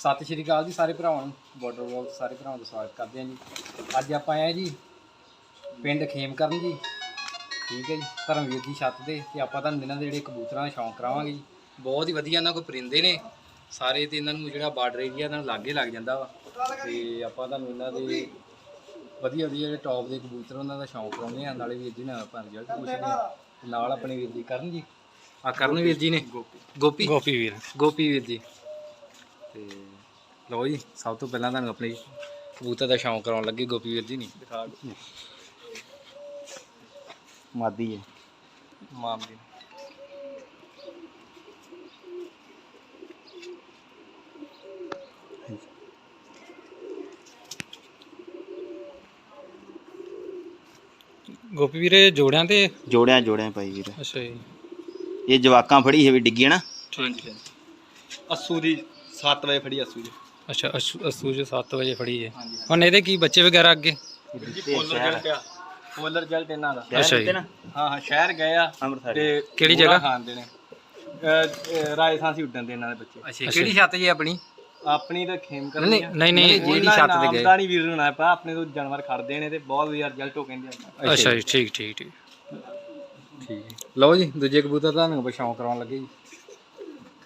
ਸਤਿ ਸ਼੍ਰੀ ਅਕਾਲ ਜੀ ਸਾਰੇ ਭਰਾਵਾਂ ਨੂੰ। ਬਾਰਡਰ ਵਲੌਗ ਸਾਰੇ ਭਰਾਵਾਂ ਦਾ ਸਵਾਗਤ ਕਰਦੇ ਹਾਂ ਜੀ। ਅੱਜ ਆਪਾਂ ਆਏ ਜੀ ਪਿੰਡ ਖੇਮਕਰਨ ਜੀ। ਠੀਕ ਹੈ ਜੀ ਧਰਮਵੀਰ ਦੀ ਛੱਤ ਤੇ ਤੇ ਆਪਾਂ ਤੁਹਾਨੂੰ ਇਹਨਾਂ ਦੇ ਜਿਹੜੇ ਕਬੂਤਰਾਂ ਦਾ ਸ਼ੌਂਕ ਕਰਾਵਾਂਗੇ ਜੀ। ਬਹੁਤ ਹੀ ਵਧੀਆ ਇਹਨਾਂ ਕੋਲ ਪਰਿੰਦੇ ਨੇ। ਸਾਰੇ ਤੇ ਇਹਨਾਂ ਨੂੰ ਜਿਹੜਾ ਬਾਰਡਰ ਏਰੀਆ ਨਾਲ ਲਾਗੇ ਲੱਗ ਜਾਂਦਾ ਵਾ। ਤੇ ਆਪਾਂ ਤੁਹਾਨੂੰ ਇਹਨਾਂ ਦੇ ਵਧੀਆ ਵਧੀਆ ਜਿਹੜੇ ਟੌਪ ਦੇ ਕਬੂਤਰ ਉਹਨਾਂ ਦਾ ਸ਼ੌਂਕ ਕਰਾਉਂਦੇ ਆ ਨਾਲੇ ਵੀਰ ਜੀ ਨਾਲ ਆਪਾਂ ਰਿਜ਼ਲਟ ਪੁੱਛਦੇ ਨਾਲ ਆਪਣੇ ਵੀਰ ਜੀ ਕਰਨ ਜੀ। ਆ ਕਰਨ ਵੀਰ ਜੀ ਨੇ। ਗੋਪੀ। ਗੋਪੀ ਵੀਰ। ਗੋਪੀ ਵੀਰ ਜੀ। ਤੇ ਲਓ ਜੀ ਸਭ ਤੋਂ ਪਹਿਲਾਂ ਤੁਹਾਨੂੰ ਆਪਣੀ ਕਬੂਤਰ ਦਾ ਸ਼ੌਂਕ ਕਰਾਉਣ ਲੱਗੇ ਗੋਪੀ ਵੀਰ ਜੀ ਨਹੀਂ ਦਿਖਾ ਮਾਦੀ ਹੈ। ਮਾਮ ਜੀ। ਗੋਪੀ ਵੀਰੇ ਜੋੜਿਆਂ ਤੇ? ਜੋੜਿਆਂ ਜੋੜਿਆਂ ਭਾਈ ਵੀਰ। ਅੱਛਾ ਜੀ। ਇਹ ਜਵਾਕਾਂ ਫੜੀ ਹੈ ਵੀ ਡਿੱਗੀ ਨਾ? ਹਾਂਜੀ। ਅਸੂ ਦੀ 7 ਵਜੇ ਫੜੀ ਅਸੂ ਦੀ ਅੱਛਾ ਅਸੂ ਅਸੂ ਜੀ 7 ਵਜੇ ਫੜੀ ਹੈ ਹਾਂਜੀ ਹੁਣ ਇਹਦੇ ਕੀ ਬੱਚੇ ਵਗੈਰਾ ਅੱਗੇ? ਪੋਲਰ ਜਲਟ ਆ। ਪੋਲਰ ਜਲਟ ਇਹਨਾਂ ਦਾ। ਅੱਛਾ ਜੀ। ਹਾਂ ਹਾਂ ਸ਼ਹਿਰ ਗਏ ਆ ਅੰਮ੍ਰਿਤਸਰ। ਤੇ ਕਿਹੜੀ ਜਗ੍ਹਾ? ਖਾਂਦੇ ਨੇ। ਅਹ, ਅਹ, ਰਾਜਸਥਾਨ ਸੀ ਉੱਡਣ ਦੇ ਇਹਨਾਂ ਦੇ ਬੱਚੇ। ਅੱਛਾ। ਕਿਹੜੀ ਛੱਤ ਜੀ ਆਪਣੀ? ਆਪਣੀ ਤਾਂ ਖੇਮ ਕਰ ਨਹੀਂ, ਨਹੀਂ, ਨਹੀਂ, ਜਿਹੜੀ ਛੱਤ ਤੇ ਗਏ। ਨਾਮਦਾਨੀ ਵੀਰ ਨੂੰ ਨਾ ਪਾ ਆਪਣੇ ਤੋਂ ਜਾਨਵਰ ਖੜਦੇ ਨੇ ਤੇ ਬਹੁਤ ਵਧੀਆ ਰਿਜ਼ਲਟ ਹੋ ਕਹਿੰਦੇ ਆ। ਅੱਛਾ ਜੀ ਠੀਕ ਠੀਕ ਠੀਕ। ਠੀਕ ਲਓ ਜੀ ਦੂਜੇ ਕਬੂਤਰ ਤੁਹਾਨੂੰ ਬਸ਼ੌਂਕ ਕਰਾਉਣ ਲੱਗੇ ਜੀ।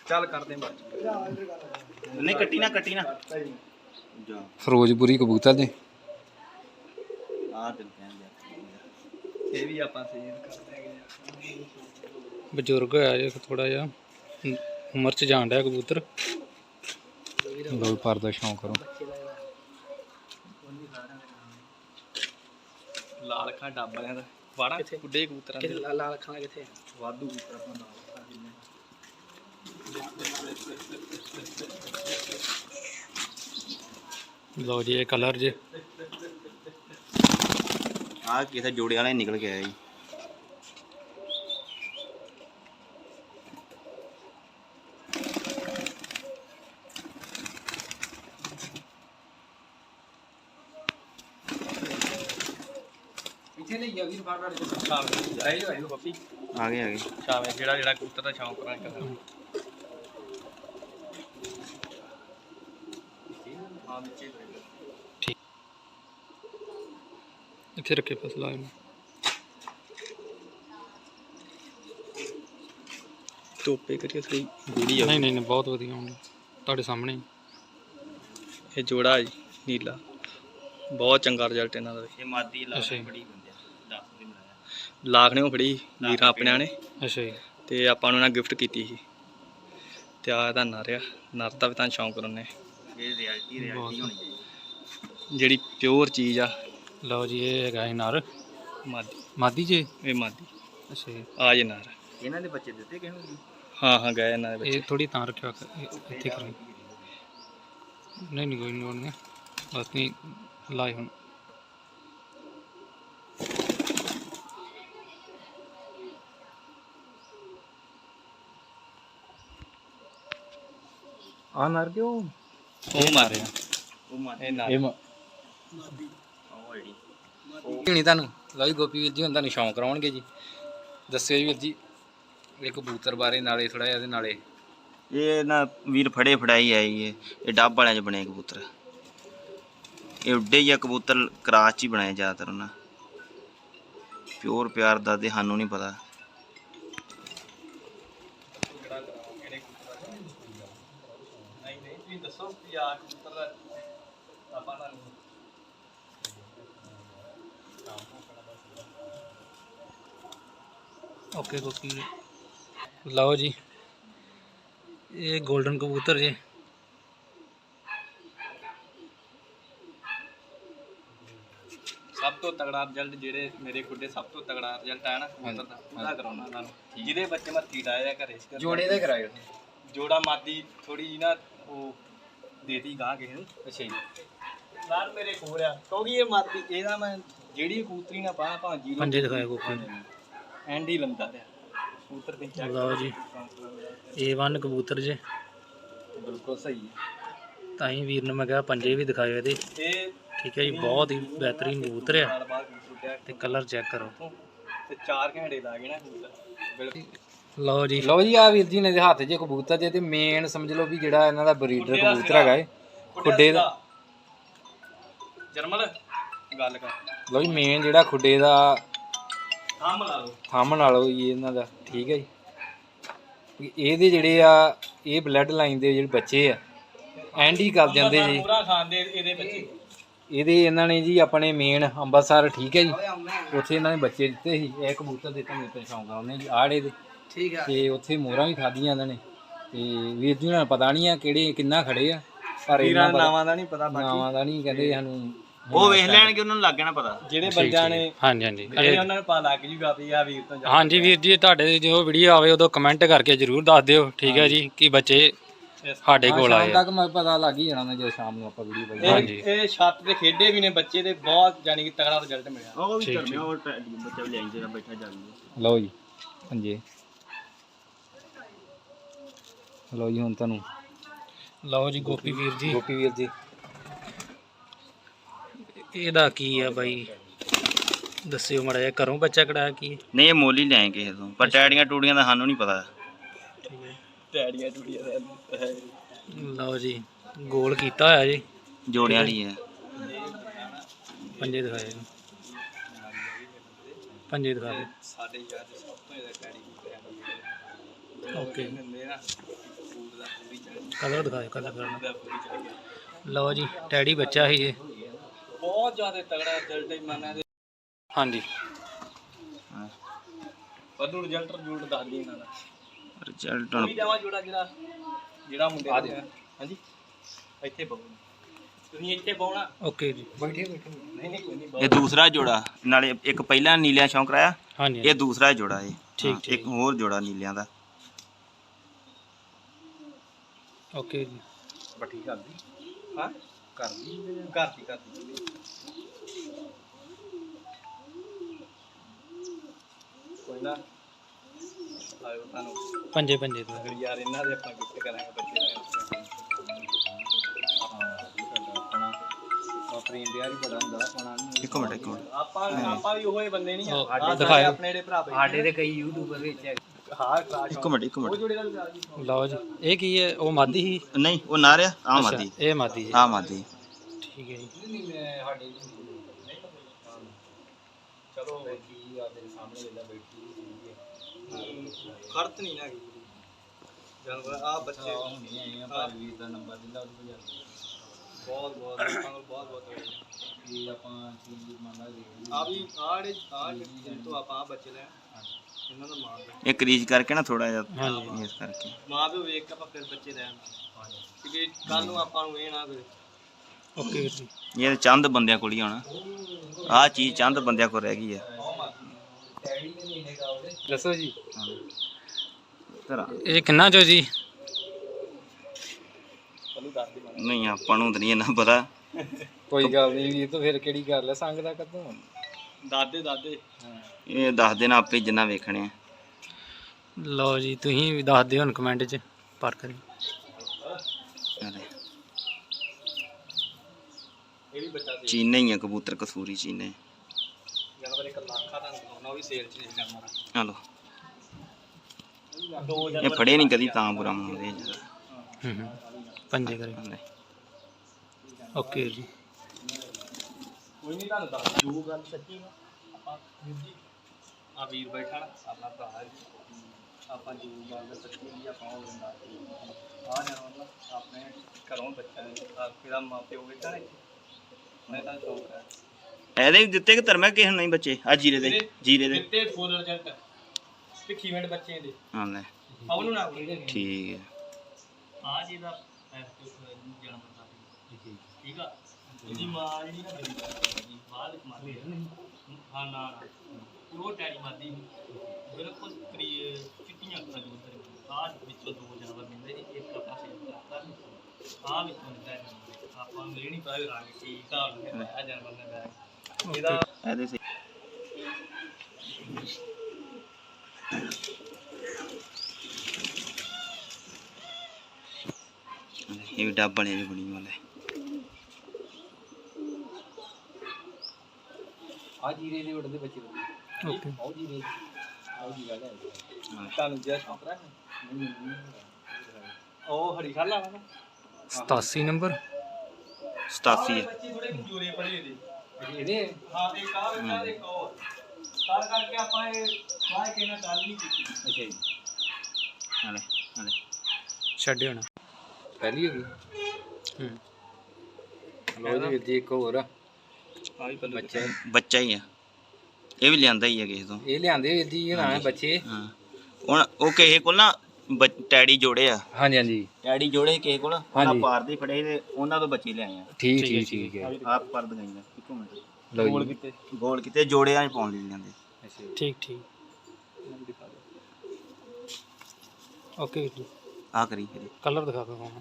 ਚੱਲ ਕਰਦੇ ਬਾਅਦ ਨਹੀਂ ਕੱਟੀ ਨਾ ਕੱਟੀ ਨਾ। ਜਾ ਫਿਰੋਜ਼ਪੁਰੀ ਕਬੂਤਰ ਦੇ ਆ ਤੇ ਕਹਿੰਦੇ ਇਹ ਵੀ ਆਪਾਂ ਸੇਲ ਕਰਦੇ ਹੈਗੇ ਬਜ਼ੁਰਗ ਹੋਇਆ ਜੇ ਥੋੜਾ ਜਿਹਾ। ਉਮ- ਉਮਰ ਚ ਜਾਣ ਡਿਆ ਕਬੂਤਰ। ਲੋ ਪਰ ਦਾ ਸ਼ੌਂਕ ਕਰੋ। ਲਾਲ ਅੱਖਾਂ ਡੱਬ ਵਾੜਾ ਗੁੱਡੇ ਕਬੂਤਰਾਂ ਦੇ। ਲਾਲ ਅੱਖਾਂ ਕਿੱਥੇ? ਵਾਧੂ ਕਬੂਤਰ ਜਿੰਨੇ ਲਓ ਜੀ ਇਹ ਕਲਰ ਜੇ। ਆ ਕਿਸੇ ਜੋੜੇ ਵਾਲਾ ਹੀ ਨਿਕਲ ਕੇ ਆਇਆ ਜੀ। ਇੱਥੇ ਲਈ ਆ ਗਏ ਆ ਗਏ। ਸ਼ਾਮੇ ਜਿਹੜਾ ਜਿਹੜਾ ਕਬੂਤਰ ਦਾ ਸ਼ੌਂਕ ਕਰਾਂ ਕਰਦਾ ਹਾਂ ਨੀਚੇ ਇੱਥੇ ਰੱਖੇ ਫਸਲਾ ਇਹਨੂੰ? ਟੋਪੇ ਕਰੀਏ ਸਹੀ ਗੂੜੀ ਨਹੀਂ ਨਹੀਂ ਨਹੀਂ ਬਹੁਤ ਵਧੀਆ ਹੁੰਦਾ ਤੁਹਾਡੇ ਸਾਹਮਣੇ। ਇਹ ਜੋੜਾ ਜੀ ਨੀਲਾ। ਬਹੁਤ ਚੰਗਾ ਰਿਜ਼ਲਟ ਇਹਨਾਂ ਦਾ। ਇਹ ਮਾਦੀ ਲਾ ਅੱਛਾ ਜੀ। ਬੜੀ ਬੰਦਿਆ 10 ਦੀ ਬਣਾਇਆ ਲਾਖਣਿਓ ਫੜੀ ਵੀਰਾਂ ਆਪਣਿਆਂ ਨੇ। ਅੱਛਾ ਜੀ। ਤੇ ਆਪਾਂ ਨੂੰ ਨਾ ਗਿਫਟ ਕੀਤੀ ਸੀ। ਤੇ ਆ ਦਾ ਨਰ ਆ। ਨਰ ਦਾ ਵੀ ਤਾਂ ਸ਼ੌਂਕ ਕਰਨੇ ਇਹ ਰਿਐਲਿਟੀ ਰਿਐਲਿਟੀ ਹੋਣੀ ਚਾਹੀਦੀ। ਜਿਹੜੀ ਪਿਓਰ ਚੀਜ਼ ਆ ਲਓ ਜੀ ਇਹ ਹੈਗਾ ਇਹ ਨਰ। ਮਾਦੀ। ਮਾਦੀ ਜੀ? ਇਹ ਮਾਦੀ। ਅੱਛਾ ਜੀ। ਆ ਜੇ ਨਰ। ਇਹਨਾਂ ਦੇ ਬੱਚੇ ਦਿੱਤੇ ਕਿਹਨੂੰ ਜੀ? ਹਾਂ ਹਾਂ ਗਏ ਇਹਨਾਂ ਦੇ ਬੱਚੇ। ਇਹ ਥੋੜੀ ਤਾਂ ਰੱਖਿਆ ਕਰ- ਇਹ- ਇੱਥੇ ਕਰੀ ਨਹੀਂ ਨਹੀਂ ਕੋਈ ਨਹੀਂ ਲੋੜ ਨਹੀਂ ਬਸ ਨਹੀਂ ਲਾਈ ਹੁਣ। ਆ ਨਰ ਕਿਉਂ? ਉਹ ਮਾਰਿਆ। ਉਹ ਮਾਦੀ ਇਹ ਨਰ। ਜਿਹੜੀ ਨਹੀਂ ਤੁਹਾਨੂੰ? ਲਓ ਜੀ ਗੋਪੀ ਵੀਰ ਜੀ ਹੁਣ ਤੁਹਾਨੂੰ ਸ਼ੌਂਕ ਕਰਾਉਣਗੇ ਜੀ। ਦੱਸਿਓ ਜੀ ਵੀਰ ਜੀ ਇਹ ਕਬੂਤਰ ਬਾਰੇ ਨਾਲੇ ਥੋੜਾ ਜਿਹਾ ਇਹਦੇ ਨਾਲੇ। ਇਹ ਨਾ ਵੀਰ ਫੜੇ ਫੜਾਈ ਆਈ ਇਹ। ਇਹ ਡੱਬ ਵਾਲਿਆਂ ਚ ਬਣੇ ਕਬੂਤਰ। ਇਹ ਉੱਡੇ ਹੀ ਆ ਕਬੂਤਰ ਕਰਾਚ ਚ ਹੀ ਬਣਾਏ ਜ਼ਿਆਦਾਤਰ ਉਹਨਾਂ। ਪਿਓਰ ਪਿਆਰ ਦਾ ਤੇ ਸਾਨੂੰ ਨਹੀਂ ਪਤਾ। ਨਹੀਂ ਨਹੀਂ ਤੁਸੀਂ ਦੱਸੋ ਕਿ ਆ ਕਬੂਤਰ ਦਾ ਆਪਾਂ ਨਾਲ ਓਕੇ ਗੋਪੀ ਲਓ ਜੀ। ਇਹ 골ਡਨ ਕਬੂਤਰ ਜੀ। ਸਭ ਤੋਂ ਤਗੜਾ ਰਿਜ਼ਲਟ ਜਿਹੜੇ ਮੇਰੇ ਗੁੱਡੇ ਸਭ ਤੋਂ ਤਗੜਾ ਰਿਜ਼ਲਟ ਆਇਆ ਨਾ ਕਬੂਤਰ ਦਾ ਉਹਦਾ ਕਰਾਉਣਾ ਉਹਨਾਂ ਨੂੰ ਜਿਹਦੇ ਬੱਚੇ ਮੱਥੀ ਡਾਏ ਆ ਘਰੇ। ਜੋੜੇ ਦਾ ਕਰਾਇਓ। ਜੋੜਾ ਮਾਦੀ ਥੋੜੀ ਜੀ ਨਾ ਉਹ ਦੇਤੀ ਗਾਂ ਕਿਸੇ ਨੂੰ। ਅੱਛਾ ਜੀ। ਨਾਲ ਮੇਰੇ ਕੋਲ ਆ। ਕਿਉਂਕਿ ਇਹ ਮਾਦੀ ਇਹਦਾ ਮੈਂ ਜਿਹੜੀ ਕਬੂਤਰੀ ਨਾ ਪਾ ਭਾਂਜੀ ਪੰਜੇ ਦਿਖਾਇਆ ਨੇ ਐਂਡ ਹੀ ਲੰਦਾ ਤੇ ਕਬੂਤਰ ਤੇ ਚੱਕ ਲਓ ਜੀ। A1 ਕਬੂਤਰ ਜੇ। ਬਿਲਕੁਲ ਸਹੀ ਹੈ। ਤਾਂ ਹੀ ਵੀਰ ਨੂੰ ਮੈਂ ਕਿਹਾ ਪੰਜੇ ਵੀ ਦਿਖਾਇਓ ਇਹਦੇ। ਇਹ ਠੀਕ ਹੈ ਜੀ ਬਹੁਤ ਹੀ ਬਿਹਤਰੀਨ ਕਬੂਤਰ ਉੱਡਿਆ ਤੇ ਕਲਰ ਚੈੱਕ ਕਰੋ। ਤੇ 4 ਘੰਟੇ ਲਾ ਗਏ ਨਾ ਕਬੂਤਰ। ਬਿਲਕੁਲ। ਲਓ ਜੀ। ਲਓ ਜੀ ਆ ਵੀਰ ਜੀ ਨੇ ਦੇ ਹੱਥ 'ਚ ਕਬੂਤਰ ਜੇ ਤੇ ਮੇਨ ਸਮਝ ਲਓ ਵੀ ਜਿਹੜਾ ਇਹਨਾਂ ਦਾ ਬਰੀਡਰ ਕਬੂਤਰ ਹੈਗਾ ਏ ਖੁੱਡੇ ਦਾ। ਜਰਮਲ ਗੱਲ ਕਰ। ਲਓ ਜੀ ਮੇਨ ਜਿਹੜਾ ਖੁੱਡੇ ਦਾ ਥੰਮ ਲਾ ਲਓ। ਥੰਮ ਹੋਈ ਇਹਨਾਂ ਦਾ ਠੀਕ ਹੈ ਜੀ। ਇਹਦੇ ਜਿਹੜੇ ਆ ਇਹ ਬਲੱਡ ਲਾਈਨ ਦੇ ਜਿਹੜੇ ਬੱਚੇ ਆ ਐਂਡ ਹੀ ਕਰ ਜਾਂਦੇ ਜੀ। ਪੂਰਾ ਖਾਂਦੇ ਇਹਦੇ ਬੱਚੇ। ਇਹਦੇ ਇਹਨਾਂ ਨੇ ਜੀ ਆਪਣੇ ਮੇਨ ਅੰਮ੍ਰਿਤਸਰ ਠੀਕ ਹੈ ਜੀ। ਉੱਥੇ ਇਹਨਾਂ ਨੇ ਬੱਚੇ ਦਿੱਤੇ ਸੀ ਇਹ ਕਬੂਤਰ ਦਿੱਤੇ ਮੇਰੇ ਤੇ ਸ਼ੌਂਕ ਉਹਨੇ ਜੀ ਆੜੇ ਦੇ। ਠੀਕ ਆ। ਤੇ ਉੱਥੇ ਮੋਹਰਾਂ ਵੀ ਖਾਧੀਆਂ ਇਹਨਾਂ ਨੇ। ਤੇ ਵੀਰ ਜੀ ਨੂੰ ਪਤਾ ਨਹੀਂ ਆ ਕਿਹੜੇ ਕਿੰਨਾ ਖੜੇ ਆ ਪਰ ਇਹਨਾਂ ਦੇ ਨਾਵਾਂ ਦਾ ਨਹੀਂ ਪਤਾ ਬਾਕੀ। ਨਾਵਾਂ ਦਾ ਨਹੀਂ ਕਹਿੰਦੇ ਸਾਨੂੰ ਉਹ ਵੇਖ ਲੈਣਗੇ ਉਹਨਾਂ ਨੂੰ ਲੱਗ ਜਾਣਾ ਪਤਾ। ਜਿਹੜੇ ਬੰਦਿਆਂ ਨੇ ਹਾਂਜੀ ਹਾਂਜੀ। ਇਹ ਇਹ- ਉਹਨਾਂ ਨੂੰ ਪਤਾ ਲੱਗ ਜੂਗਾ ਵੀ ਆ ਵੀਰ ਤੋਂ ਜਾ ਹਾਂਜੀ ਵੀਰ ਜੀ ਤੁਹਾਡੇ ਜੋ ਵੀਡੀਓ ਆਵੇ ਉਦੋਂ ਕਮੈਂਟ ਕਰਕੇ ਜਰੂਰ ਦੱਸ ਦਿਓ। ਠੀਕ ਹੈ ਜੀ ਕਿ ਬੱਚੇ ਸਾਡੇ ਕੋਲ ਆਏ ਆ। ਤੱਕ ਮੈਂ ਪਤਾ ਲੱਗ ਹੀ ਜਾਣਾ ਨਾ ਜਦੋਂ ਸ਼ਾਮ ਨੂੰ ਆਪਾਂ ਵੀਡੀਓ ਬਣਾਈ ਹਾਂਜੀ। ਇਹ ਇਹ ਛੱਤ ਤੇ ਖੇਡੇ ਵੀ ਨੇ ਬੱਚੇ ਦੇ ਬਹੁਤ ਯਾਨੀ ਕਿ ਤਗੜਾ ਰਿਜ਼ਲਟ ਮਿਲਿਆ। ਉਹ ਵੀ ਕਰਮਿਆ ਉਹ ਬੱਚਾ ਵੀ ਲਿਆਈ ਜਿਹੜਾ ਬੈਠਾ ਜਾਊਗਾ ਲਓ ਜੀ ਹਾਂਜੀ। ਲਓ ਜੀ ਹੁਣ ਤੁਹਾਨੂੰ। ਲਓ ਜੀ ਗੋਪੀ ਵੀਰ ਜੀ। ਗੋਪੀ ਵੀਰ ਜੀ। ਇਹਦਾ ਕੀ ਆ ਬਾਈ? ਦੱਸਿਓ ਮੜਾ ਜਿਹਾ ਘਰੋਂ ਬੱਚਾ ਕਢਾਇਆ ਕੀ ਹੈ? ਨਹੀਂ ਇਹ ਮੁੱਲ ਹੀ ਲਿਆਏ ਕਿਸੇ ਤੋਂ। ਪਰ ਟੈਡੀਆਂ ਟੂੜੀਆਂ ਦਾ ਸਾਨੂੰ ਨਹੀਂ ਪਤਾ। ਟੈੜੀਆਂ ਟੁੜੀਆਂ ਦਾ ਲਓ ਜੀ ਗੋਲ ਕੀਤਾ ਹੋਇਆ ਜੀ। ਜੋੜਿਆਂ ਵਾਲੀ ਹੈ। ਪੰਜੇ ਦਿਖਾਏ। ਪੰਜੇ ਦਿਖਾ ਦੇ ਸਾਡੇ ਯਾਰ ਦੇ ਸਭ ਤੋਂ ਜ਼ਿਆਦਾ ਟੈੜੀ ਓਕੇ। ਕਲਰ ਦਿਖਾਏ ਕਲਰ ਕਰਨਾ ਲਓ ਜੀ ਟੈਡੀ ਬੱਚਾ ਸੀ ਇਹ। ਬਹੁਤ ਜ਼ਿਆਦਾ ਤਗੜਾ ਰਿਜ਼ਲਟ ਹੈ ਮਾਨਾ ਦੇ ਹਾਂਜੀ। ਨੂੰ ਰਿਜ਼ਲਟ ਰਿਜ਼ਲਟ ਦੱਸ ਦੀ ਇਹਨਾਂ ਦਾ। ਰਿਜ਼ਲਟ ਵੀ ਜੋੜਾ ਜਿਹੜਾ ਜਿਹੜਾ ਮੁੰਡੇ ਦਾ। ਹਾਂਜੀ। ਇੱਥੇ ਪਾਉਣਾ ਤੁਸੀਂ ਇੱਥੇ ਪਾਉਣਾ ਓਕੇ ਜੀ। ਬੈਠੇ ਬੈਠੇ। ਨਹੀਂ ਨਹੀਂ ਕੋਈ ਨਹੀਂ ਇਹ ਦੂਸਰਾ ਜੋੜਾ। ਨਾਲੇ ਇੱਕ ਪਹਿਲਾਂ ਨੀਲਿਆਂ ਸ਼ੌਂਕ ਕਰਾਇਆ। ਹਾਂਜੀ ਇਹ ਦੂਸਰਾ ਜੋੜਾ ਇਹ। ਠੀਕ, ਹਾਂ, ਠੀਕ। ਇੱਕ ਹੋਰ ਜੋੜਾ ਨੀਲਿਆਂ ਦਾ। ਓਕੇ ਜੀ। ਬੱਠੀ ਕਰਦੀ ਹਾਂ। ਕਰਦੀ ਘਰ ਦੀ ਘਰ ਦੀ ਕੋਈ ਨਾ ਆਇਓ ਤੁਹਾਨੂੰ। ਪੰਜੇ ਪੰਜੇ ਦਿਖਾ ਫਿਰ ਯਾਰ ਇਹਨਾਂ ਦੇ ਆਪਾਂ ਗਿਫਟ ਕਰਾਂਗੇ ਬੱਚੇ ਦਾ ਆਪਣਾ ਪ੍ਰੇਮ ਪਿਆਰ ਹੀ ਬੜਾ ਹੁੰਦਾ ਆਪਣਾ ਨਹੀਂ ਇੱਕ ਮਿੰਟ ਇੱਕ ਮਿੰਟ। ਆਪਾਂ ਆਪਾਂ ਵੀ ਉਹੋ ਜਿਹੇ ਬੰਦੇ ਨਹੀਂ ਆ। ਦਿਖਾਇਓ। ਆਪਣੇ ਜਿਹੜੇ ਭਰਾ ਬੈਠੇ ਸਾਡੇ ਦੇ ਕਈ ਯੂਟਿਊਬਰ ਵਿੱਚ ਹੈ ਇੱਕ ਮਿੰਟ ਇੱਕ ਉਹ ਮਿੰਟ ਜੋੜੇ ਦਾ ਵੀ ਆ ਜੀ ਲਓ ਜੀ ਇਹ ਕੀ ਹੈ ਉਹ ਮਾਦੀ ਸੀ ਨਹੀਂ ਉਹ ਨਾਰਿਆ ਆ ਅੱਛਾ, ਮਾਦੀ ਇਹ ਮਾਦੀ ਜੀ ਆ ਮਾਦੀ ਠੀਕ ਹੈ ਜੀ ਨਹੀਂ ਮੈਂ ਸਾਡੇ ਚਲੋ ਕੀ ਆ ਤੇਰੇ ਸਾਹਮਣੇ ਜਿਹੜਾ ਬੈਠੀ ਸੀ ਖਰਚ ਨਹੀਂ ਨਾ ਜਾਨਵਰ ਆ ਬੱਚੇ ਹੁੰਦੀਆਂ ਆਈਆਂ ਪਰ ਵੀਰ ਦਾ ਨੰਬਰ ਦਿੰਦਾ ਉਹਦੇ ਕੋਲ ਬਹੁਤ ਬਹੁਤ ਲੋਕਾਂ ਕੋਲ ਬਹੁਤ ਬਹੁਤ ਹੋਏ ਇਹ ਆਪਾਂ ਚੀਜ਼ ਮੰਨਦਾ ਜੀ ਆ ਵੀ ਆਹ ਜਿਹੜੇ ਆਹ ਜਿਹੜੇ ਤੋਂ ਆਪਾਂ ਆਹ ਬੱਚੇ ਲੈ ਇਹਨਾਂ ਦਾ ਮਾਂ ਪਿਓ ਇਹ ਕਰੀਜ ਕਰਕੇ ਨਾ ਥੋੜਾ ਜਿਹਾ ਹਾਂਜੀ। ਇਸ ਕਰਕੇ। ਮਾਂ ਪਿਓ ਵੇਖ ਕੇ ਆਪਾਂ ਫਿਰ ਬੱਚੇ ਲੈਣ ਕਿਉਂਕਿ ਕੱਲ ਨੂੰ ਆਪਾਂ ਨੂੰ ਇਹ ਨਾ ਕੋਈ ਓਕੇ ਵੀਰ ਜੀ। ਇਹ ਤਾਂ ਚੰਦ ਬੰਦਿਆਂ ਕੋਲ ਹੀ ਆਉਣਾ ਆ ਚੀਜ਼ ਚੰਦ ਬੰਦਿਆਂ ਕੋਲ ਰਹਿ ਗਈ ਹੈ ਦੱਸੋ ਜੀ। ਤਰਾ ਇਹ ਕਿੰਨਾ ਚੋ ਜੀ? ਨਹੀਂ ਆਪਾਂ ਨੂੰ ਤਾਂ ਨਹੀਂ ਇਹਨਾਂ ਪਤਾ। ਕੋਈ ਗੱਲ ਨਹੀਂ ਵੀਰ ਤਾਂ ਫਿਰ ਕਿਹੜੀ ਗੱਲ ਹੈ ਸੰਗ ਦਾ ਕਦੋਂ ਦਾਦੇ ਦਾਦੇ। ਇਹ ਦੱਸ ਦੇਣਾ ਆਪੇ ਜਿੰਨਾ ਵੇਖਣੇ ਆ। ਲਓ ਜੀ ਤੁਸੀਂ ਵੀ ਦੱਸ ਦਿਓ ਹੁਣ ਕਮੈਂਟ 'ਚ ਪਰ ਕਰੀ। ਅਰੇ, ਇਹ ਵੀ ਬੱਚਾ ਸੀ ਚੀਨੇ ਹੀ ਆ ਕਬੂਤਰ ਕਸੂਰੀ ਚੀਨੇ। ਜਾਨਵਰ ਇੱਕ ਲੱਖਾਂ ਦਾ ਦਿਖਾਉਣਾ ਉਹ ਵੀ ਸੇਲ 'ਚ ਇਸ ਜਾਨਵਰ ਹਲੋ ਦੋ ਇਹ ਫੜੇ ਨਹੀਂ ਕਦੀ ਤਾਂ ਬੁਰਾ ਮੰਨਦੇ ਹੂੰ ਹੂੰ। ਪੰਜੇ ਕਰੀ। ਓਕੇ ਜੀ। ਕੋਈ ਨਹੀਂ ਤੁਹਾਨੂੰ ਦੱਸ ਜੋ ਗੱਲ ਸੱਚੀ ਨਾ ਆਪਾਂ ਵੀਰ ਜੀ ਆ ਵੀਰ ਬੈਠਾ ਨਾ ਆਪਣਾ ਭਰਾ ਜੀ। ਆਪਾਂ ਜੋ ਗੱਲ ਸੱਚੀ ਹੋਈ ਆਪਾਂ ਉਹ ਦਿੰਦਾ ਆ ਨਾ ਆਪਣੇ ਘਰੋਂ ਬੱਚਾ ਨੇ ਕਿਹਦਾ ਮਾਂ ਪਿਓ ਬੈਠਾ ਨਾ ਮੈਂ ਤਾਂ ਸ਼ੌਂਕ ਹੈ। ਇਹਦੇ ਵੀ ਦਿੱਤੇ ਕਿ ਧਰਮੇ ਕਿਸੇ ਨੂੰ ਨਹੀਂ ਬੱਚੇ? ਆ ਜੀਰੇ ਦੇ ਜੀਰੇ ਦੇ। ਦਿੱਤੇ ਫੁੱਲ ਰਿਜ਼ਲਟ ਭਿੱਖੀ ਮਿੰਟ ਬੱਚੇ ਦੇ। ਹਾਂ ਲੈ। ਆਹ ਉਹਨੂੰ ਨਾ ਕੋਈ ਠੀਕ ਹੈ। ਆ ਜੀ ਦਾ ਜਨਮ ਦਾ। ਠੀਕ ਆ ਇਹਦੀ ਮਾਂ ਜਿਹੜੀ ਨਾ ਬੜੀ ਬਾਹਰ ਮਾਰਦੀ ਹਾਂ, ਨਾ ਉਹ ਟੈਡੀ ਮਾਰਦੀ ਬਿਲਕੁਲ ਕਰੀ ਚਿੱਟੀਆਂ ਅੱਖਾਂ ਜੋ ਉੱਧਰ ਆਹ ਵਿੱਚੋਂ ਦੋ ਜਾਨਵਰ ਮਿਲਦੇ ਜੀ ਇੱਕ ਆਪਾਂ ਸੇਵ ਕਰਤਾ ਆ ਵਿੱਚੋਂ ਨਿਕਲਿਆ ਆਪਾਂ ਨੂੰ ਇਹ ਨਹੀਂ ਪਤਾ ਵੀ ਰੰਗ ਕੀ ਹਿਸਾਬ ਨਾਲ ਆ ਜਾਨਵਰ ਦਾ ਬੈਗ ਇਹਦਾ ਇਹਦੇ ਸੇ। ਇਹ ਵੀ ਡੱਬ ਵਾਲੇ ਬਣੀ ਵਾਲੇ ਆ ਜੀਰੇ ਦੇ ਉੱਡਦੇ ਬੱਚੇ ਵਧੀਆ। ਓਕੇ। ਆਓ। ਜੀਰੇ ਤੁਹਾਨੂੰ ਜਿਹੜਾ ਸ਼ੌਂਕ ਰੱਖ ਉਹ ਹਰੀ ਖਾਲਾ ਵਾ ਨਾ 87 ਨੰਬਰ। 87 ਹੈ ਬੱਚੇ ਥੋੜੇ ਕਮਜ਼ੋਰੇ ਪੜੇ ਇਹਦੇ ਇਹਦੇ ਹਾਂ ਇੱਕ ਆ ਵੇਖਾ ਇੱਕ ਹੋਰ ਤਾਂ ਕਰਕੇ ਆਪਾਂ ਇਹ ਬਾਹਰ ਕੇ ਨਾਲ ਗੱਲ ਨਹੀਂ ਕੀਤੀ। ਅੱਛਾ ਜੀ। ਹਲੇ ਹਲੇ ਛੱਡਿਓ ਨਾ ਪਹਿਲੀ ਹੋ ਗਈ। ਹੂੰ। ਲੋ ਜੀ ਇੱਕ ਹੋਰ ਆ। ਆ ਵੀ ਪੱਲੇ ਬੱਚੇ ਬੱਚਾ ਹੀ ਆ। ਇਹ ਵੀ ਲਿਆਂਦਾ ਹੀ ਆ ਕਿਸੇ ਤੋਂ। ਇਹ ਲਿਆਂਦੇ ਵੀਰ ਜੀ ਇਹ ਨਾ ਬੱਚੇ। ਹਾਂ। ਹੁਣ ਉਹ ਕਿਸੇ ਕੋਲ ਨਾ ਟੈਡੀ ਜੋੜੇ ਆ। ਹਾਂਜੀ ਹਾਂਜੀ। ਟੈਡੀ ਜੋੜੇ ਕਿਸੇ ਕੋਲ ਉਹਨਾਂ ਹਾਂਜੀ। ਪਾਰ ਦੇ ਫੜੇ ਤੇ ਉਹਨਾਂ ਤੋਂ ਬੱਚੇ ਲਿਆਏ ਆ। ਠੀਕ ਠੀਕ ਹੈ, ਠੀਕ ਹੈ। ਆਪ ਪਰ ਦਗਾਈਆਂ ਇੱਕੋ ਮਿੰਟ। ਲਓ ਗੋਲ ਜੀ ਕੀਤੇ। ਗੋਲ ਕਿਤੇ ਜੋੜਿਆਂ 'ਚ ਪਾਉਣ ਲਈ ਜੀ। ਠੀਕ ਠੀਕ। ਓਕੇ ਵੀਰ ਜੀ। ਆ ਕਰੀ ਫਿਰ ਕਲਰ ਦਿਖਾ ਦਿਓ ਹੁਣ।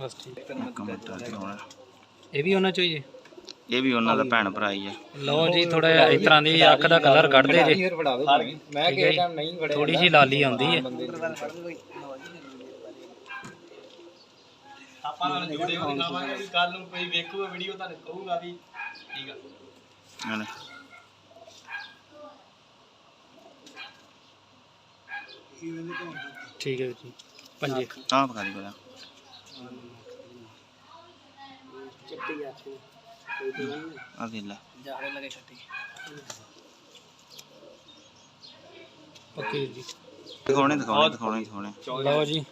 ਬਸ ਠੀਕ। ਇੱਕ ਮਿੰਟ ਆ ਦਿਖਾਉਣਾ। ਇਹ ਵੀ ਉਹਨਾਂ ਚੋਂ ਹੀ ਹੈ। ਇਹ ਵੀ ਉਹਨਾਂ ਦਾ ਭੈਣ ਭਰਾ ਹੀ ਆ। ਲਓ ਜੀ ਥੋੜਾ ਜਿਹਾ ਇਸ ਤਰ੍ਹਾਂ ਦੀ ਅੱਖ ਦਾ ਕਲਰ ਕੱਢਦੇ ਜੇ। ਮੈਂ ਹੈ ਕਿਸੇ ਜੀ। ਟਾਈਮ ਨਹੀਂ ਫੜਿਆ ਥੋੜੀ ਜਿਹੀ ਲਾਲੀ ਆਉਂਦੀ ਹੈ। ਆਪਾਂ ਨਾਲ ਜੁੜੇ ਹੋ ਦਿਖਾਵਾਂਗੇ ਵੀ ਕੱਲ ਨੂੰ ਕੋਈ ਵੇਖੂਗਾ ਵੀਡੀਓ ਤੁਹਾਨੂੰ ਕਹੂਗਾ ਵੀ ਠੀਕ ਆ। ਹਲੇ ਠੀਕ ਹੈ ਜੀ। ਪੰਜੇ। ਆਹ ਵਿਖਾ ਦੇ ਪਹਿਲਾਂ। ਆ। ਜਾੜੇ ਲਗੇ ਛੱਟੀ ਓਕੇ ਵੀਰ ਜੀ ਦਿਖਾਉਣੇ ਦਿਖਾਉਣੇ ਦਿਖਾਉਣੇ ਦਿਖਾਉਣੇ ਲਓ ਜੀ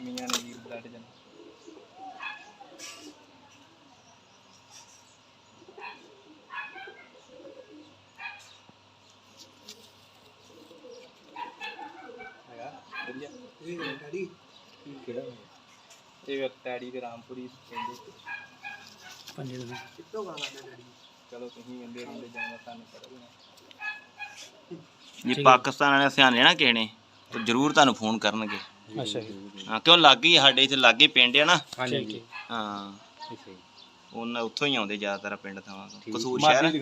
ਮੀਆਂ ਨੇ ਵੀਰ ਬਲੱਡ ਜਨ ਹੈਗਾ ਵਧੀਆ ਇਹ ਡੈਡੀ ਕਿਹੜਾ ਇਹ ਟੈਡੀ ਦੇ ਰਾਮਪੁਰੀ ਕਹਿੰਦੇ ਪੰਜੇ ਦੇ ਕਿੱਥੋਂ ਗਾਣਾ ਡੈਡੀ? ਚਲੋ ਤੁਸੀਂ ਕਹਿੰਦੇ ਰਹਿੰਦੇ ਜਾਣਾ ਤੁਹਾਨੂੰ ਪਤਾ ਜੇ ਪਾਕਿਸਤਾਨ ਵਾਲੇ ਸਿਆਣੇ ਨਾ ਕਿਸੇ ਨੇ ਤੇ ਜ਼ਰੂਰ ਤੁਹਾਨੂੰ ਫੋਨ ਕਰਨਗੇ। ਅੱਛਾ ਹਾਂ ਕਿਉਂ ਲੱਗ ਹੀ ਸਾਡੇ ਇੱਥੇ ਲਾਗੇ ਪਿੰਡ ਆ ਨਾ? ਹਾਂਜੀ। ਹੈ। ਹਾਂ। ਉਹਨਾਂ ਉੱਥੋਂ ਹੀ ਆਉਂਦੇ ਜ਼ਿਆਦਾਤਰ ਪਿੰਡ ਥਾਵਾਂ ਤੋਂ। ਕਸੂਰ ਸ਼ਹਿਰ ਦੇ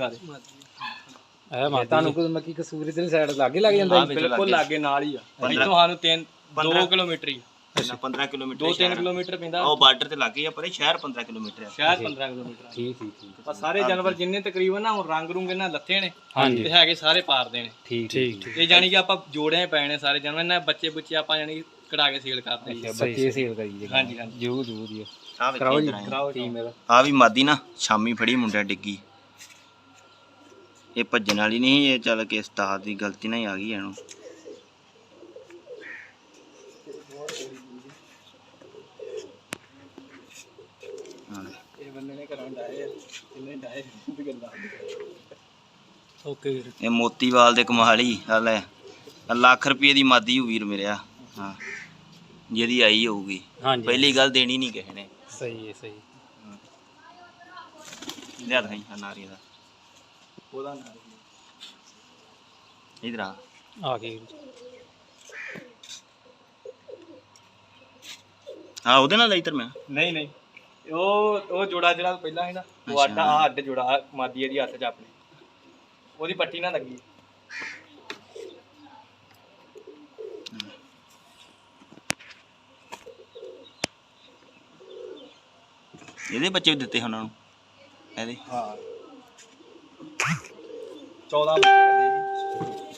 ਇਹ ਮਾਤਾ ਤੁਹਾਨੂੰ ਕੋਈ ਮੱਕੀ ਕਸੂਰੀ ਤੇ ਸਾਈਡ ਲਾਗੇ ਲੱਗ ਜਾਂਦਾ ਹਾਂ ਬਿਲਕੁਲ ਲਾਗੇ ਨਾਲ ਹੀ ਆ। ਇੱਥੋਂ ਸਾਨੂੰ 3 ਪੰਦਰਾਂ- 2 ਕਿਲੋਮੀਟਰ ਹੀ ਕਿੰਨਾ 15 ਕਿਲੋਮੀਟਰ 2-3 ਸ਼ਹਿਰ। ਕਿਲੋਮੀਟਰ ਪੈਂਦਾ। ਉਹ ਬਾਰਡਰ ਤੇ ਲੱਗੇ ਆ ਪਰ ਇਹ ਸ਼ਹਿਰ 15 ਕਿਲੋਮੀਟਰ ਆ। ਸ਼ਹਿਰ 15 ਕਿਲੋਮੀਟਰ ਆ। ਠੀਕ ਠੀਕ ਠੀਕ ਪਰ ਸਾਰੇ ਜਾਨਵਰ ਜਿੰਨੇ ਤਕਰੀਬਨ ਨਾ ਹੁਣ ਰੰਗ ਰੁੰਗ ਇਹਨਾਂ ਲੱਥੇ ਨੇ ਹਾਂਜੀ। ਤੇ ਹੈਗੇ ਸਾਰੇ ਪਾਰਦੇ ਨੇ। ਠੀਕ ਠੀਕ ਠੀਕ ਇਹ ਜਾਨੀ ਕਿ ਆਪਾਂ ਜੋੜਿਆਂ ਨੇ ਸਾਰੇ ਜਾਨਵਰ ਇਹਨਾਂ ਦੇ ਬੱਚੇ ਬੁੱਚੇ ਆਪਾਂ ਜਾਨੀ ਕਿ ਕਢਾ ਕੇ ਸੇਲ ਕਰਦੇ ਹਾਂ ਅੱਛਾ ਬੱਚੇ ਸੇਲ ਕਰੀ ਜੀ ਹਾਂਜੀ ਹਾਂਜੀ। ਜੂ ਜੂ ਦੀ ਆ। ਵੇਖੀ ਕਰਾਓ ਜੀ। ਟੀਮ ਇਹਦਾ। ਆ ਵੀ ਮਾਦੀ ਨਾ ਸ਼ਾਮੀ ਫੜੀ ਮੁੰਡਿਆ ਡਿੱਗੀ। ਇਹ ਭੱਜਣ ਵਾਲੀ ਨਹੀਂ ਇਹ ਚੱਲ ਕੇ ਉਸਤਾਦ ਦੀ ਗਲਤੀ ਨਾਲ ਹੀ ਆ ਗਈ ਇਹਨੂੰ ਹਾਂ ਲੈ। ਇਹ ਬੰਦੇ ਨੇ ਘਰੋਂ ਡਾਏ ਆ? ਕਿੰਨੇ ਡਾਏ? ਵੀ ਗੱਲਾਂ? ਓਕੇ ਵੀਰ। ਇਹ ਮੋਤੀਵਾਲ ਦੇ ਕਮਾਲੀ ਆ ਲੈ ਆਹ ਲੱਖ ਰੁਪਏ ਦੀ ਮਾਦੀ ਹੋ ਵੀਰ ਮੇਰਿਆ ਹਾਂ। ਜਿਹਦੀ ਆਈ ਹੋਊਗੀ। ਹਾਂਜੀ। ਪਹਿਲੀ ਗੱਲ ਦੇਣੀ ਨਹੀਂ ਕਿਸੇ ਨੇ। ਸਹੀ ਹੈ ਸਹੀ। ਲਿਆ ਦਈ ਨਾਰੀ ਦਾ। ਉਹਦਾ ਨਾਂ ਇਧਰ ਆ। ਆ ਜੀ ਹਾਂ ਉਹਦੇ ਨਾਲ ਲਈ ਤਰ ਮੈਂ? ਨਹੀਂ ਨਹੀਂ। ਉਹ ਉਹ ਜੋੜਾ ਜਿਹੜਾ ਪਹਿਲਾਂ ਸੀ ਨਾ ਉਹ। ਆਟਾ ਆਹ ਅੱਡ ਜੋੜਾ ਮਾਦੀ ਇਹਦੀ ਹੱਥ 'ਚ ਆਪਣੇ। ਉਹਦੀ ਪੱਟੀ ਨਾ ਲੱਗੀ। ਇਹਦੇ ਬੱਚੇ ਵੀ ਦਿੱਤੇ ਉਹਨਾਂ ਨੂੰ? ਇਹਦੇ? ਹਾਂ। 14 ਬੱਚੇ ਹੁੰਦੇ ਜੀ।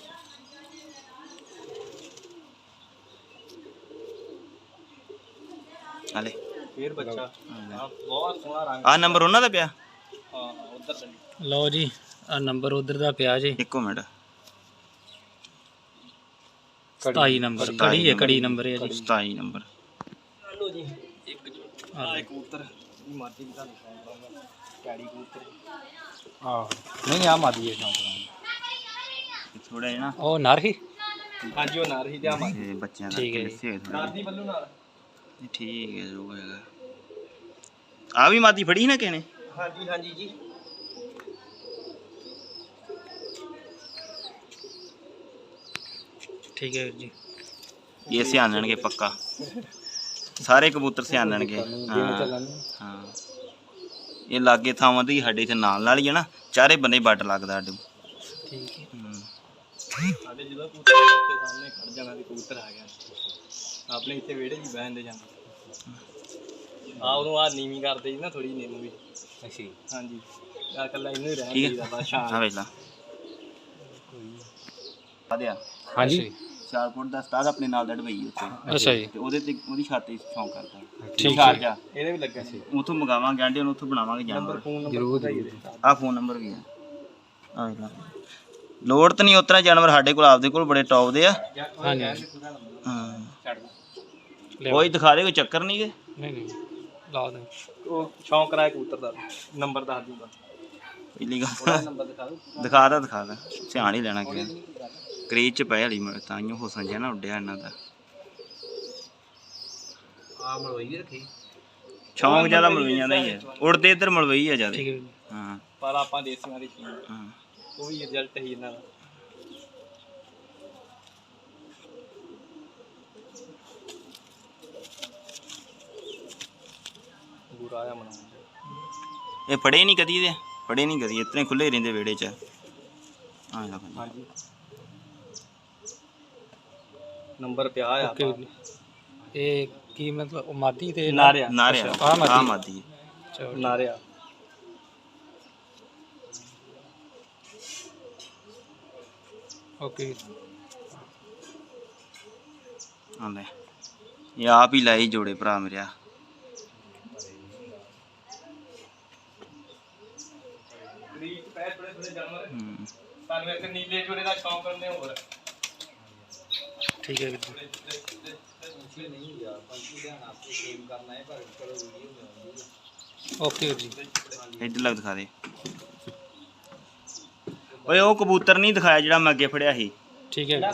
ਹਾਲੇ ਫੇਰ ਬੱਚਾ। ਹਾਂ ਬਹੁਤ ਸੋਹਣਾ ਰੰਗ ਆ ਨੰਬਰ ਉਹਨਾਂ ਦਾ ਪਿਆ? ਹਾਂ ਉਧਰ ਚੱਲੀ ਲਓ ਜੀ ਆ ਨੰਬਰ ਉਧਰ ਦਾ ਪਿਆ ਜੀ। ਇੱਕੋ ਮਿੰਟ। 27 ਨੰਬਰ ਕੜੀ ਹੈ ਕੜੀ ਨੰਬਰ ਹੈ ਜੀ। 27 ਨੰਬਰ। ਲੋ ਜੀ ਇੱਕ ਆ ਕਬੂਤਰ ਇਹ ਮਾਦੀ ਦੀ ਤੁਹਾਨੂੰ ਲਾਉਂਗਾ ਕੈੜੀ ਕਬੂਤਰ। ਹਾਂ ਨਹੀਂ ਆ ਮਾਦੀ ਹੈ ਸ਼ੌਂਕ ਥੋੜਾ ਜਿਹਾ ਨਾ ਉਹ ਨਰ ਹੀ? ਹਾਂਜੀ ਉਹ ਨਾਲ ਹੀ ਤੇ ਆ ਮਾਦੀ ਇਹ ਬੱਚਿਆਂ ਦਾ ਠੀਕ ਹੈ ਜੀ। ਲਿਖੇ ਥੋੜਾ ਦਾਦੀ ਵੱਲੋਂ ਨਾਲ। ਠੀਕ ਹੈ ਜੋ ਹੈਗਾ। ਆ ਵੀ ਮਾਦੀ ਫੜੀ ਨਾ ਕਿਨੇ ਹਾਂਜੀ ਹਾਂਜੀ ਜੀ। ਠੀਕ ਹੈ ਵੀਰ ਜੀ। ਇਹ ਸਿਆਣਨਗੇ ਪੱਕਾ। ਸਾਰੇ ਕਬੂਤਰ ਸਿਆਣਨਗੇ। ਹਾਂ ਹਾਂ। ਇਹ ਲਾਗੇ ਥਾਵਾਂ ਤੇ ਹੀ ਸਾਡੇ ਇੱਥੇ ਨਾਲ ਨਾਲ ਹੀ ਹੈ ਨਾ ਚਾਰੇ ਬੰਨੇ ਬੱਟ ਲੱਗਦਾ ਸਾਡੇ ਠੀਕ ਹੈ। ਸਾਡੇ ਜਦੋਂ ਕਬੂਤਰ ਉੱਤੇ ਸਾਹਮਣੇ ਖੜ ਜਾਣਾ ਤੇ ਕਬੂਤਰ ਆ ਗਿਆ। ਆਪਣੇ ਇੱਥੇ ਵਿਹੜੇ 'ਚ ਹੀ ਬਹਿੰਦੇ ਜਾਂਦੇ ਆ ਉਹਨੂੰ ਆ ਨੀਵੀਂ ਕਰਦੇ ਜੀ ਨਾ ਥੋੜੀ ਨੀਵੀਂ। ਵੀ ਅੱਛਾ ਜੀ। ਹਾਂਜੀ। ਆ ਕੱਲਾ ਇਹਨੂੰ ਹੀ ਰਹਿਣ। ਦੇਈਦਾ ਬਸ ਆ ਵੇਖ ਲਾ। ਦਿਆ ਹਾਂਜੀ। ਸ਼ਾਰਪੁਰ ਦਾ ਉਸਤਾਦ ਆਪਣੇ ਨਾਲ ਦਾ ਢਬਈ ਉੱਥੇ। ਅੱਛਾ ਜੀ। ਤੇ ਉਹਦੇ ਤੇ ਉਹਦੀ ਛਾਤੀ ਸ਼ੌਂਕ ਕਰਦਾ। ਠੀਕ ਹੈ। ਆ। ਇਹਦੇ ਵੀ ਲੱਗਾ ਸੀ ਉਥੋਂ ਮੰਗਾਵਾਂਗੇ ਆਂਡੇ ਉਹਨੂੰ ਉੱਥੋਂ ਬਣਾਵਾਂਗੇ ਜਾਨਵਰ ਫੋਨ ਜ਼ਰੂਰ ਆਹ ਫੋਨ ਨੰਬਰ ਵੀ ਆ। ਆ ਵੇਖ ਲਾ। ਲੋੜ ਤਾਂ ਨਹੀਂ ਉਤਰਾ ਜਾਨਵਰ ਸਾਡੇ ਕੋਲ ਆਪਦੇ ਕੋਲ ਬੜੇ ਟੌਪ ਦੇ ਆ। ਹਾਂਜੀ। ਲਿਆਓ। ਕੋਈ ਦਿਖਾ ਦੇ ਕੋਈ ਚੱਕਰ ਨਹੀਂ ਗੇ? ਨਹੀਂ ਨਹੀਂ ਲਾ ਦੇ। ਉਹ ਸ਼ੌਂਕ ਕਰਾਇਆ ਕਬੂਤਰ ਦਾ ਨੰਬਰ ਦੱਸ ਦੂੰਗਾ। ਪਹਿਲੀ ਗੱਲ ਨੰਬਰ ਦਿਖਾ ਦਿਓ ਦਿਖਾ ਦਾ ਦਿਖਾ ਦਾ। ਧਿਆਨ ਹੀ ਲੈਣਾ ਕਿ ਕਰੀਜ਼ ਚ ਪਏ ਹਲੀ ਤਾਂ ਹੀ ਹੁਸਨ ਜਿਹਾ ਨਾ ਉੱਡਿਆ ਇਹਨਾਂ ਦਾ। ਆ ਮਲਵਈ ਰੱਖੀ। ਸ਼ੌਂਕ ਜ਼ਿਆਦਾ ਮਲਵਈਆਂ ਦਾ ਹੀ ਹੈ। ਉੜਦੇ ਇੱਧਰ ਮਲਵਈ ਆ ਜ਼ਿਆਦਾ। ਠੀਕ ਹੈ ਜੀ। ਹਾਂ। ਪਰ ਆਪਾਂ ਦੇਸੀਆਂ ਦੀ ਚੀਜ਼। ਹਾਂ। ਉਹ ਵੀ ਰਿਜ਼ਲਟ ਹੀ ਇਹਨਾਂ ਦਾ। ਬੁਰਾ ਆ ਮਨਾ ਇਹ ਫੜੇ ਨਹੀਂ ਕਦੀ ਦੇ ਫੜੇ ਨਹੀਂ ਕਦੀ ਇਤਨੇ ਖੁੱਲੇ ਰਹਿੰਦੇ ਵਿਹੜੇ ਚ। ਹਾਂ ਨਾ ਹਾਂਜੀ। ਨੰਬਰ ਪਿਆ ਆ ਓਕੇ ਇਹ ਕੀ ਮਤਲਬ ਉਹ ਮਾਦੀ ਤੇ ਨਾਰਿਆ। ਨਾਰਿਆ। ਅੱਛਾ, ਆਹ ਮਾਦੀ। ਆ ਮਾਦੀ ਚਲੋ ਨਾਰਿਆ। ਓਕੇ ਲੈ। ਇਹ ਆਪ ਹੀ ਲਾਈ ਜੋੜੇ ਭਰਾ ਮੇਰਿਆ ਗਰੀਬ ਪੈ ਥੋੜੇ ਥੋੜੇ ਜਾਨਵਰ ਹੂੰ ਸਾਨੂੰ ਇੱਕ ਨੀਲੇ ਚੋਰੇ ਦਾ ਸ਼ੌਂਕ ਕਰਨੇ ਹੋਰ। ਠੀਕ ਹੈ ਵੀਰ ਜੀ। ਪੰਛੀ ਨਹੀਂ ਯਾਰ ਪੰਛੀ ਧਿਆਨ ਆਪੇ ਗੇਮ ਕਰਨਾ ਹੈ ਪਰ ਚਲੋ ਵੀਡੀਓ ਬਣਾਉਂਦੀ ਹੈ ਓਕੇ ਵੀਰ ਜੀ। ਇੱਧਰ ਲੱਗ ਦਿਖਾ ਦੇ। ਓਏ ਉਹ ਕਬੂਤਰ ਨਹੀਂ ਦਿਖਾਇਆ ਜਿਹੜਾ ਮੈਂ ਅੱਗੇ ਫੜਿਆ ਸੀ। ਠੀਕ ਹੈ ਵੀਰ ਜੀ।